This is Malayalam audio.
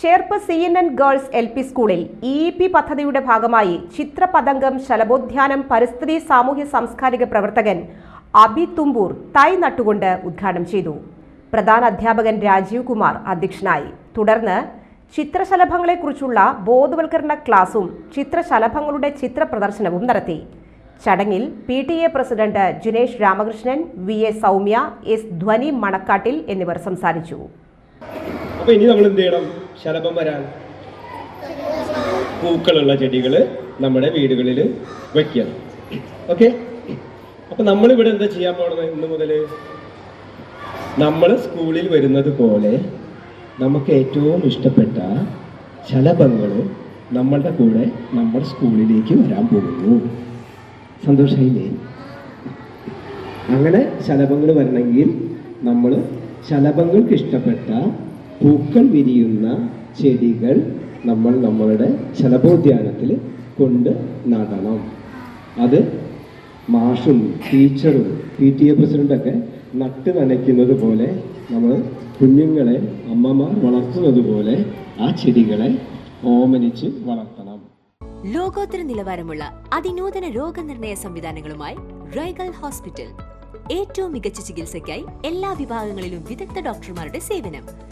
Cherpu C N N girls L P സ്കൂളിൽ ഇ ഇ പി പദ്ധതിയുടെ ഭാഗമായി ചിത്രപതംഗം ശലഭോദ്യാനം പരിസ്ഥിതി സാമൂഹ്യ സാംസ്കാരിക പ്രവർത്തകൻ അബി തുമ്പൂർ തൈ നട്ടുകൊണ്ട് ഉദ്ഘാടനം ചെയ്തു. പ്രധാന അധ്യാപകൻ രാജീവ് കുമാർ അധ്യക്ഷനായി. തുടർന്ന് ചിത്രശലഭങ്ങളെക്കുറിച്ചുള്ള ബോധവൽക്കരണ ക്ലാസും ചിത്രശലഭങ്ങളുടെ ചിത്രപ്രദർശനവും നടത്തി. ചടങ്ങിൽ P T A president Junesh Ramakrishnan V A Soumya S Dhwani Manakkattil എന്നിവർ സംസാരിച്ചു. അപ്പൊ ഇനി നമ്മൾ എന്ത് ചെയ്യണം? ശലഭം വരാൻ. പൂക്കളുള്ള ചെടികൾ നമ്മുടെ വീടുകളിൽ വെക്കണം. ഓക്കെ അപ്പൊ നമ്മൾ ഇവിടെ എന്താ ചെയ്യാൻ പോണത് ഇന്ന് മുതൽ നമ്മൾ സ്കൂളിൽ വരുന്നത് പോലെ നമുക്ക് ഏറ്റവും ഇഷ്ടപ്പെട്ട ശലഭങ്ങൾ നമ്മളുടെ കൂടെ നമ്മൾ സ്കൂളിലേക്ക് വരാൻ പോകുന്നു. സന്തോഷമായില്ലേ അങ്ങനെ ശലഭങ്ങൾ വരണമെങ്കിൽ നമ്മൾ ശലഭങ്ങൾക്ക് ഇഷ്ടപ്പെട്ട പൂക്കൾ വിരിയുന്ന ചെടികൾ നമ്മൾ നമ്മളുടെ ശലഭോദ്യാനത്തിൽ കൊണ്ട് നടണം. അത് മാഷും ടീച്ചറും പി ടി എ പ്രസിഡന്റൊക്കെ നട്ട് നനയ്ക്കുന്നത് പോലെ നമ്മൾ കുഞ്ഞുങ്ങളെ അമ്മമാർ വളർത്തുന്നത് പോലെ ആ ചെടികളെ ഓമനിച്ച് വളർത്തണം. ലോകോത്തര നിലവാരമുള്ള അതിനൂതന രോഗനിർണയ സംവിധാനങ്ങളുമായി റൈഗൽ ഹോസ്പിറ്റൽ. ഏറ്റവും മികച്ച ചികിത്സയ്ക്കായി എല്ലാ വിഭാഗങ്ങളിലും വിദഗ്ധ ഡോക്ടർമാരുടെ സേവനം.